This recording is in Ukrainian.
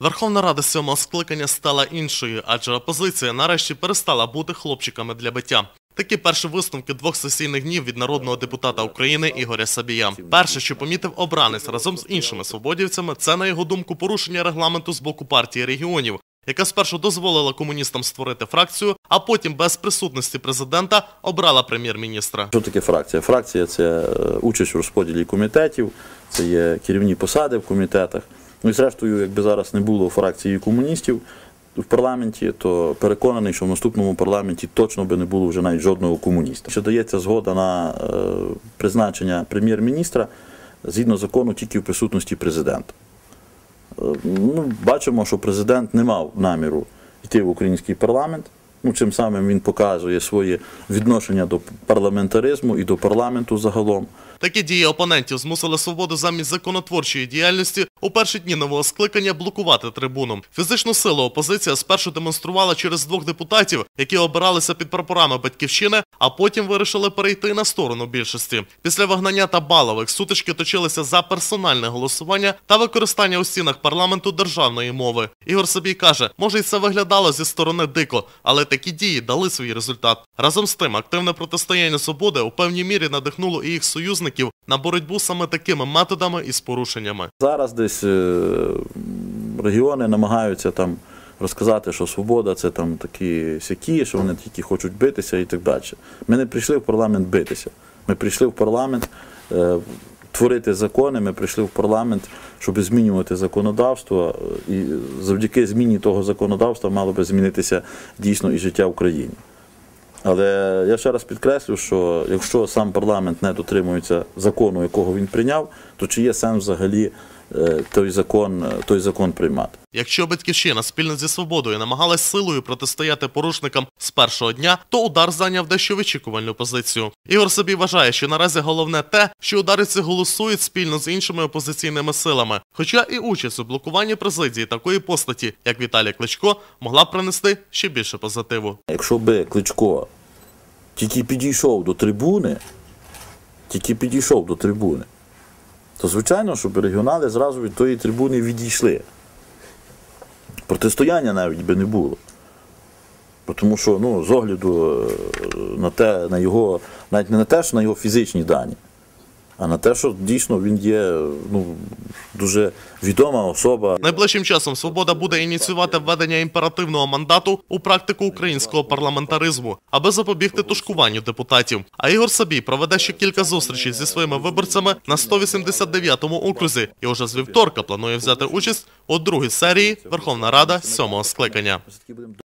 Верховна Рада сьомого скликання стала іншою, адже опозиція нарешті перестала бути хлопчиками для биття. Такі перші висновки двох сесійних днів від народного депутата України Ігоря Сабія. Перше, що помітив обранець разом з іншими свободівцями, це на його думку порушення регламенту з боку партії регіонів, яка спершу дозволила комуністам створити фракцію, а потім без присутності президента обрала прем'єр-міністра. Що таке фракція? Фракція це е, участь у розподілі комітетів, це є керівні посади в комітетах. Ну і зрештою, якби зараз не було фракції комуністів в парламенті, то переконаний, що в наступному парламенті точно би не було вже навіть жодного комуніста. Що дається згода на е, призначення прем'єр-міністра згідно закону тільки в присутності президента. Ну, бачимо, що президент не мав наміру йти в український парламент. Ну, чим самим він показує своє відношення до парламентаризму і до парламенту загалом. Такі дії опонентів змусили свободу замість законотворчої діяльності у перші дні нового скликання блокувати трибуну. Фізичну силу опозиція спершу демонструвала через двох депутатів, які обиралися під прапорами батьківщини, а потім вирішили перейти на сторону більшості. Після вигнання та балових сутички точилися за персональне голосування та використання у стінах парламенту державної мови. Ігор Собій каже, може й це виглядало зі сторони дико, але такі дії дали свій результат. Разом з тим, активне протистояння свободи у певній мірі надихнуло і їх союзників на боротьбу саме такими методами і з порушеннями. Зараз десь е, регіони намагаються там розказати, що свобода це там такі сякі, що вони тільки хочуть битися і так далі. Ми не прийшли в парламент битися. Ми прийшли в парламент е, творити закони, ми прийшли в парламент, щоб змінювати законодавство. е, І завдяки зміні того законодавства мало би змінитися дійсно і життя в країні. Але я ще раз підкреслю, що якщо сам парламент не дотримується закону, якого він прийняв, то чи є сенс взагалі той закон, е, той закон приймати? Якщо батьківщина спільно зі свободою намагалась силою протистояти порушникам з першого дня, то удар зайняв дещо вичікувальну позицію. Ігор собі вважає, що наразі головне те, що удариці голосують спільно з іншими опозиційними силами. Хоча і участь у блокуванні президії такої постаті, як Віталій Кличко, могла б принести ще більше позитиву. Якщо би Кличко тільки підійшов до трибуни, тільки підійшов до трибуни, то звичайно, щоб регіонали зразу від тої трибуни відійшли. Протистояння навіть би не було. Тому що ну, з огляду е, на те, на його, навіть не на те, що на його фізичні дані, а на те, що дійсно він є ну, дуже відома особа. Найближчим часом свобода буде ініціювати введення імперативного мандату у практику українського парламентаризму, аби запобігти тушкуванню депутатів. А Ігор Сабій проведе ще кілька зустрічей зі своїми виборцями на 189-му окрузі і уже з вівторка планує взяти участь у другій серії Верховна Рада сьомого скликання.